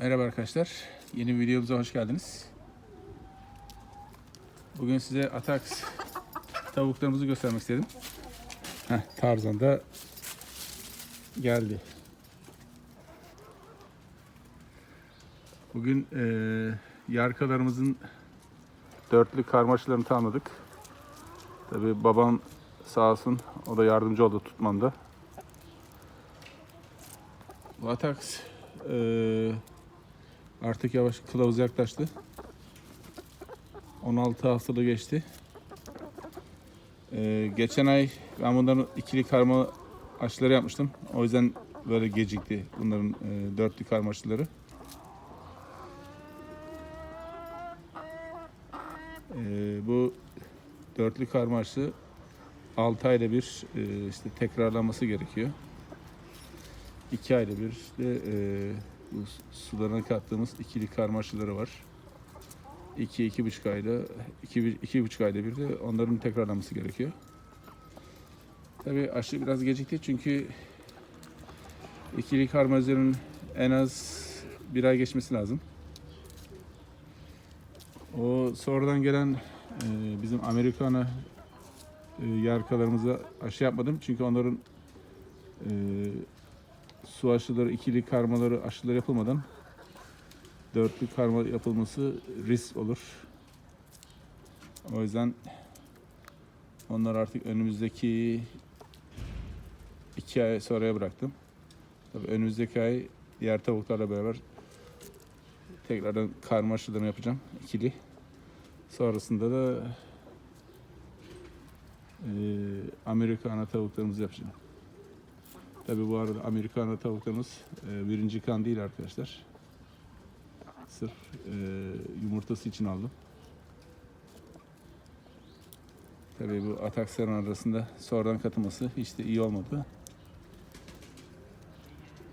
Merhaba arkadaşlar. Yeni bir videomuza hoş geldiniz. Bugün size Atax tavuklarımızı göstermek istedim. Heh, Tarzan da geldi. Bugün eee yarkalarımızın dörtlü karmaşalarını tamamladık. Tabi babam sağ olsun o da yardımcı oldu tutmamda. Bu Atax eee Artık yavaş kılavuz yaklaştı. 16 haftalığı geçti. Ee, geçen ay ben bunların ikili karma aşıları yapmıştım. O yüzden böyle gecikti bunların e, dörtlü karma aşıları. Ee, bu dörtlü karma aşı 6 ayda bir e, işte tekrarlanması gerekiyor. 2 ayda bir de e, bu sularına kattığımız ikili karmaşaları var. 2 iki, buçuk ayda, iki, iki buçuk ayda bir de onların tekrarlanması gerekiyor. Tabii aşı biraz gecikti çünkü ikili karmaşaların en az bir ay geçmesi lazım. O sonradan gelen e, bizim Amerikana e, yarkalarımıza aşı yapmadım çünkü onların e, su aşıları, ikili karmaları aşıları yapılmadan dörtlü karma yapılması risk olur. O yüzden onlar artık önümüzdeki iki ay sonraya bıraktım. Tabii önümüzdeki ay diğer tavuklarla beraber tekrardan karma aşılarını yapacağım ikili. Sonrasında da eee Amerikana tavuklarımızı yapacağım. Tabi bu arada Amerikana tavuklarımız e, birinci kan değil arkadaşlar. Sırf e, yumurtası için aldım. Tabi bu atakların arasında sonradan katılması hiç de iyi olmadı.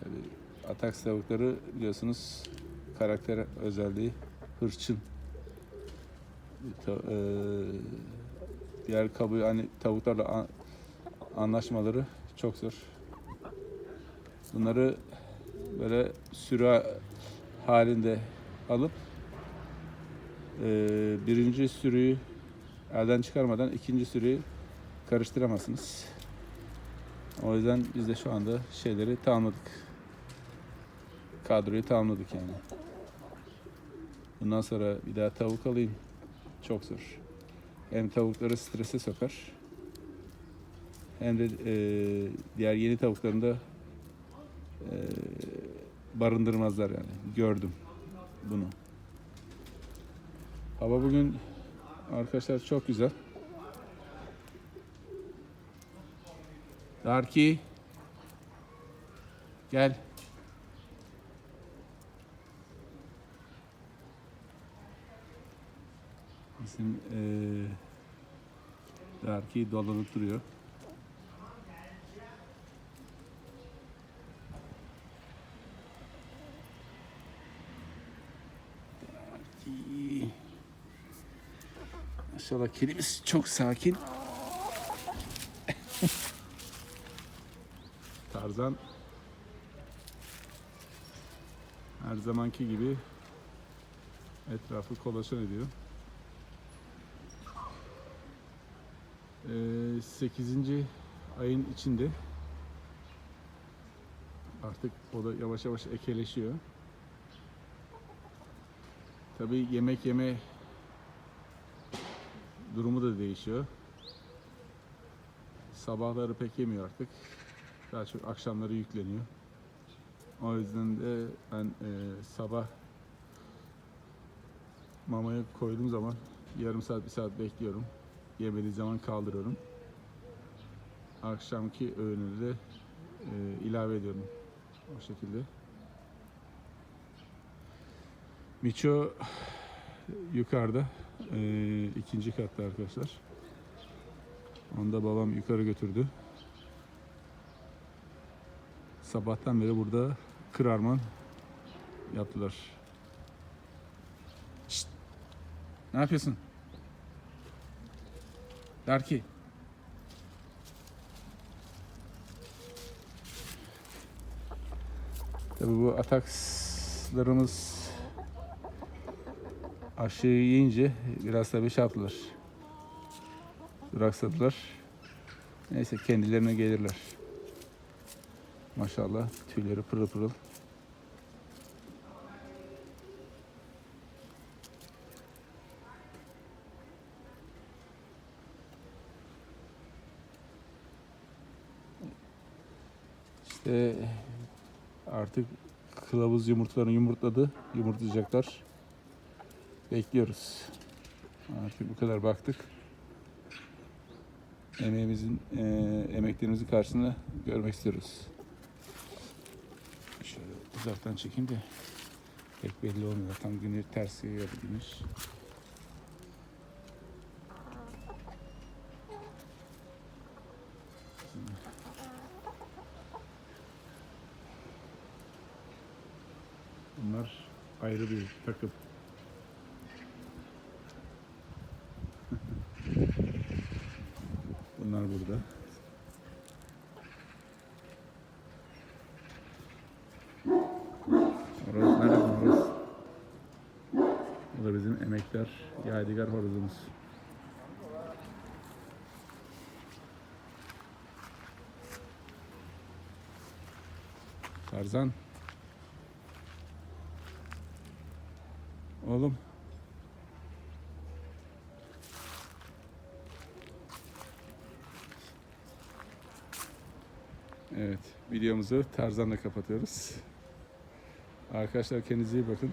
Tabi ataks tavukları biliyorsunuz karakter özelliği hırçın. E, diğer kabı hani tavuklarla an- anlaşmaları çok zor. Bunları böyle sürü halinde alıp e, birinci sürüyü elden çıkarmadan ikinci sürüyü karıştıramazsınız. O yüzden biz de şu anda şeyleri tamamladık. Kadroyu tamamladık yani. Bundan sonra bir daha tavuk alayım. Çok zor. Hem tavukları strese sokar. Hem de e, diğer yeni tavukların da e, barındırmazlar yani. Gördüm bunu. Hava bugün arkadaşlar çok güzel. Darki gel. Bizim eee Darki dolanıp duruyor. İyi. Maşallah kedimiz çok sakin. Tarzan her zamanki gibi etrafı kolaçan ediyor. Ee, 8. ayın içinde artık o da yavaş yavaş ekeleşiyor. Tabii yemek yeme durumu da değişiyor. Sabahları pek yemiyor artık. Daha çok akşamları yükleniyor. O yüzden de ben e, sabah mamaya koyduğum zaman yarım saat bir saat bekliyorum. Yemediği zaman kaldırıyorum. Akşamki öğünü de e, ilave ediyorum. O şekilde. Miço yukarıda. Ee, ikinci katta arkadaşlar. Onu da babam yukarı götürdü. Sabahtan beri burada kırarman yaptılar. Şşt! Ne yapıyorsun? Darki. Tabii bu Atax Horozlarımız aşı yiyince biraz tabii şey yaptılar. Duraksadılar. Neyse kendilerine gelirler. Maşallah tüyleri pırıl pırıl. İşte artık kılavuz yumurtalarını yumurtladı. Yumurtlayacaklar. Bekliyoruz. Artık bu kadar baktık. Emeğimizin, eee emeklerimizin karşılığını görmek istiyoruz. Şöyle uzaktan çekeyim de pek belli olmuyor. Tam günü ters bu güneş. Bunlar ayrı bir takım. Bunlar burada. Horoz nerede horoz? Bu da bizim emekler, yadigar horozumuz. Tarzan. Oğlum. Evet, videomuzu Tarzan'la kapatıyoruz. Arkadaşlar kendinize iyi bakın.